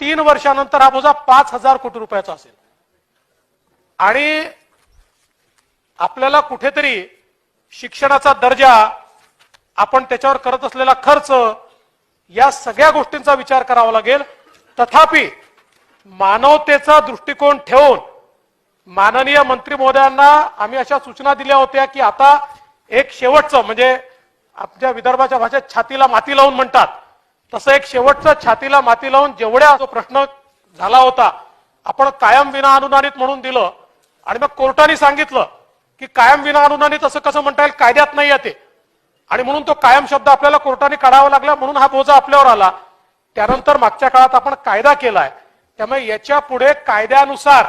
तीन वर्षानंतर हा बोजा पाच हजार कोटी रुपयाचा असेल. आणि आपल्याला कुठेतरी शिक्षणाचा दर्जा आपण त्याच्यावर करत असलेला खर्च या सगळ्या गोष्टींचा विचार करावा लागेल. तथापि मानवतेचा दृष्टिकोन ठेवून माननीय मंत्री महोदयांना आम्ही अशा सूचना दिल्या होत्या की आता एक शेवटचं म्हणजे आपल्या विदर्भाच्या भाषेत छातीला माती लावून म्हणतात तसं एक शेवटचं छातीला माती लावून जेवढ्या जो प्रश्न झाला होता आपण कायम विना अनुदानित म्हणून दिलं आणि मग कोर्टाने सांगितलं की कायम विना अनुदानित असं कसं म्हणता येईल कायद्यात नाही आहे ते. आणि म्हणून तो कायम शब्द आपल्याला कोर्टाने काढावा लागला म्हणून हा बोजा आपल्यावर आला. त्यानंतर मागच्या काळात आपण कायदा केलाय. त्यामुळे याच्यापुढे कायद्यानुसार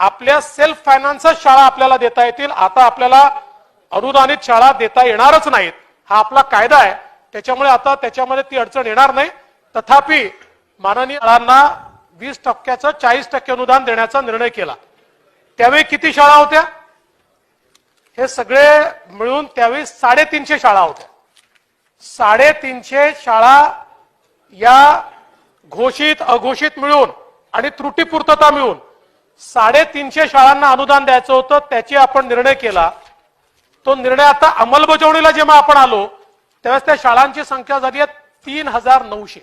आपल्या सेल्फ फायनान्सच शाळा आपल्याला देता येतील. आता आपल्याला अनुदानित शाळा देता येणारच नाहीत. हा आपला कायदा आहे. त्याच्यामुळे आता त्याच्यामध्ये ती अडचण येणार नाही. तथापि माननीय शाळांना वीस टक्क्याचं चाळीस टक्के अनुदान देण्याचा निर्णय केला. त्यावेळी किती शाळा होत्या? हे सगळे मिळून त्यावेळी साडेतीनशे शाळा होत्या. साडेतीनशे शाळा या घोषित अघोषित मिळून आणि त्रुटीपूर्तता मिळून साडेतीनशे शाळांना अनुदान द्यायचं होतं त्याची आपण निर्णय केला. तो निर्णय आता अंमलबजावणीला जेव्हा आपण आलो त्यावेळेस त्या शाळांची संख्या झाली आहे तीन हजार नऊशे.